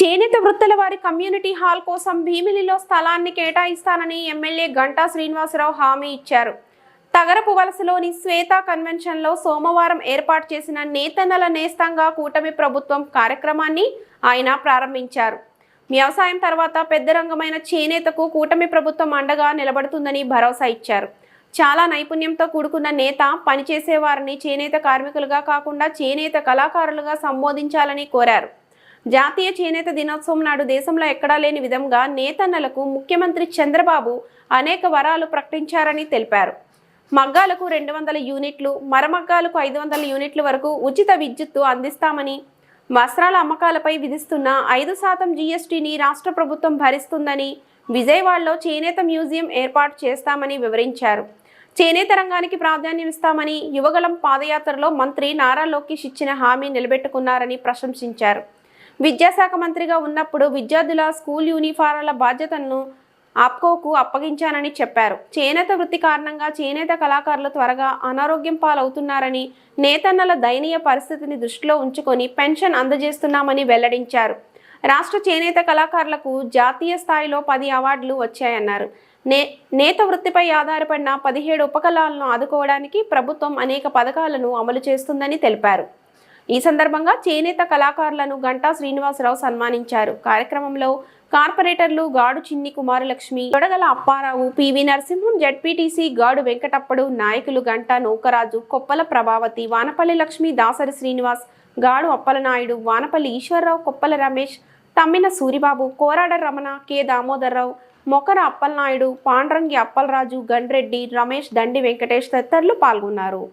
చేనేత వృత్తుల వారి కమ్యూనిటీ హాల్ కోసం భీమిలిలో స్థలాన్ని కేటాయిస్తానని ఎమ్మెల్యే గంటా శ్రీనివాసరావు హామీ ఇచ్చారు. తగరపు వలసలోని శ్వేత కన్వెన్షన్లో సోమవారం ఏర్పాటు చేసిన నేతన్నల నేస్తంగా కూటమి ప్రభుత్వం కార్యక్రమాన్ని ఆయన ప్రారంభించారు. వ్యవసాయం తర్వాత పెద్ద రంగమైన చేనేతకు కూటమి ప్రభుత్వం అండగా నిలబడుతుందని భరోసా ఇచ్చారు. చాలా నైపుణ్యంతో కూడుకున్న నేత పనిచేసేవారిని చేనేత కార్మికులుగా కాకుండా చేనేత కళాకారులుగా సంబోధించాలని కోరారు. జాతీయ చేనేత దినోత్సవం నాడు దేశంలో ఎక్కడా లేని విధంగా నేతన్నలకు ముఖ్యమంత్రి చంద్రబాబు అనేక వరాలు ప్రకటించారని తెలిపారు. మగ్గాలకు రెండు వందల యూనిట్లు మరమగ్గాలకు ఐదు వందల యూనిట్ల వరకు ఉచిత విద్యుత్తు అందిస్తామని వస్త్రాల అమ్మకాలపై విధిస్తున్న ఐదు శాతం జీఎస్టీని రాష్ట్ర ప్రభుత్వం భరిస్తుందని విజయవాడలో చేనేత మ్యూజియం ఏర్పాటు చేస్తామని వివరించారు. చేనేత రంగానికి ప్రాధాన్యం ఇస్తామని యువగలం పాదయాత్రలో మంత్రి నారా లోకేష్ ఇచ్చిన హామీ నిలబెట్టుకున్నారని ప్రశంసించారు. విద్యాశాఖ మంత్రిగా ఉన్నప్పుడు విద్యార్థుల స్కూల్ యూనిఫారాల బాధ్యతను ఆప్కోకు అప్పగించానని చెప్పారు. చేనేత వృత్తి కారణంగా చేనేత కళాకారులు త్వరగా అనారోగ్యం పాలవుతున్నారని నేతన్నల దయనీయ పరిస్థితిని దృష్టిలో ఉంచుకొని పెన్షన్ అందజేస్తున్నామని వెల్లడించారు. రాష్ట్ర చేనేత కళాకారులకు జాతీయ స్థాయిలో పది అవార్డులు వచ్చాయన్నారు. నే నేత వృత్తిపై ఆధారపడిన పదిహేడు ఉపకళాలను ఆదుకోవడానికి ప్రభుత్వం అనేక పథకాలను అమలు చేస్తుందని తెలిపారు. ఈ సందర్భంగా చేనేత కళాకారులను గంటా శ్రీనివాసరావు సన్మానించారు. కార్యక్రమంలో కార్పొరేటర్లు గాడు చిన్ని కుమారలక్ష్మి తొడగల అప్పారావు పివి నరసింహం జడ్పీటీసీ గాడు వెంకటప్పుడు నాయకులు గంట నూకరాజు కొప్పల ప్రభావతి వానపల్లి లక్ష్మి దాసరి శ్రీనివాస్ గాడు అప్పలనాయుడు వానపల్లి ఈశ్వరరావు కొప్పల రమేష్ తమ్మిన సూరిబాబు కోరాడ రమణ కె దామోదర్రావు మొకర అప్పలనాయుడు పాండ్రంగి అప్పలరాజు గండ్రెడ్డి రమేష్ దండి వెంకటేష్ తదితరులు పాల్గొన్నారు.